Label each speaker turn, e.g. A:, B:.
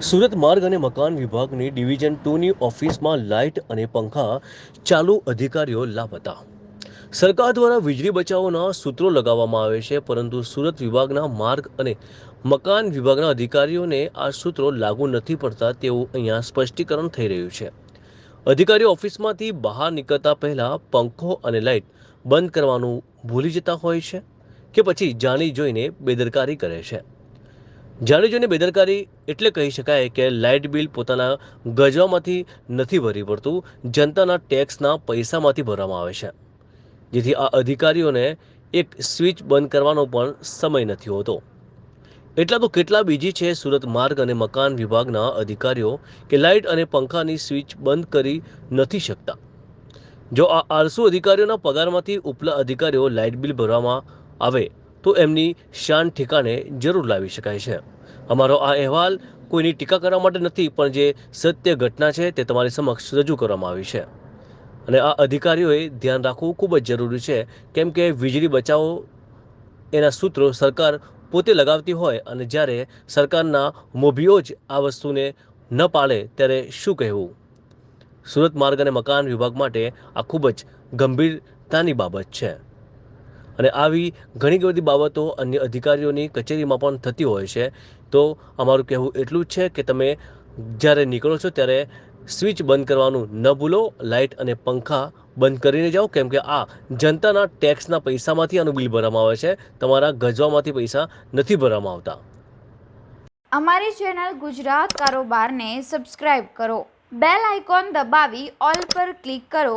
A: સુરત માર્ગ અને મકાન વિભાગની ડિવિઝન ટુની ઓફિસમાં લાઇટ અને પંખા ચાલુ અધિકારીઓ લાપતા. સરકાર દ્વારા વીજળી બચાવોના સૂત્રો લગાવવામાં આવે છે, પરંતુ સુરત વિભાગના માર્ગ અને મકાન વિભાગના અધિકારીઓને આ સૂત્રો લાગુ નથી પડતા તેવું અહીંયા સ્પષ્ટીકરણ થઈ રહ્યું છે. અધિકારીઓ ઓફિસમાંથી બહાર નીકળતા પહેલાં પંખો અને લાઇટ બંધ કરવાનું ભૂલી જતા હોય છે કે પછી જાણી જોઈને બેદરકારી કરે છે. જાણી જોઈને બેદરકારી એટલે કહી શકાય કે લાઇટ બિલ પોતાના ગજવામાંથી નથી ભરી પડતું, જનતાના ટેક્સના પૈસામાંથી ભરવામાં આવે છે. જેથી આ અધિકારીઓને એક સ્વિચ બંધ કરવાનો પણ સમય નથી હોતો. એટલા તો કેટલા બીજી છે સુરત માર્ગ અને મકાન વિભાગના અધિકારીઓ કે લાઇટ અને પંખાની સ્વિચ બંધ કરી નથી શકતા. જો આ આળસુ અધિકારીઓના પગારમાંથી ઉપલા અધિકારીઓ લાઇટ બિલ ભરવામાં આવે તો એમની શાન ઠેકાણે જરૂર લાવી શકાય છે. અમારો આ અહેવાલ કોઈની ટીકા કરવા માટે નથી, પણ જે સત્ય ઘટના છે તે તમારી સમક્ષ રજૂ કરવામાં આવી છે. અને આ અધિકારીઓએ ધ્યાન રાખવું ખૂબ જ જરૂરી છે, કેમ કે વીજળી બચાવો એના સૂત્રો સરકાર પોતે લગાવતી હોય અને જ્યારે સરકારના મોભીઓ જ આ વસ્તુને ન પાળે ત્યારે શું કહેવું? સુરત માર્ગ અને મકાન વિભાગ માટે આ ખૂબ જ ગંભીરતાની બાબત છે. અને આવી ઘણી બધી બાબતો અન્ય અધિકારીઓની કચેરીમાં પણ થતી હોય છે. તો અમારું કહેવું એટલું જ છે કે તમે જ્યારે નીકળો છો ત્યારે સ્વિચ બંધ કરવાનું ન ભૂલો, લાઇટ અને પંખા બંધ કરીને જાઓ. કેમ કે આ જનતાના ટેક્સના પૈસામાંથી આનું બિલ ભરવામાં આવે છે. તમારા ગજવામાંથી પૈસા નથી ભરવામાં આવતા.
B: અમારી ચેનલ ગુજરાત કારોબારને સબસ્ક્રાઇબ કરો. બેલ આઇકોન દબાવી ઓલ પર ક્લિક કરો.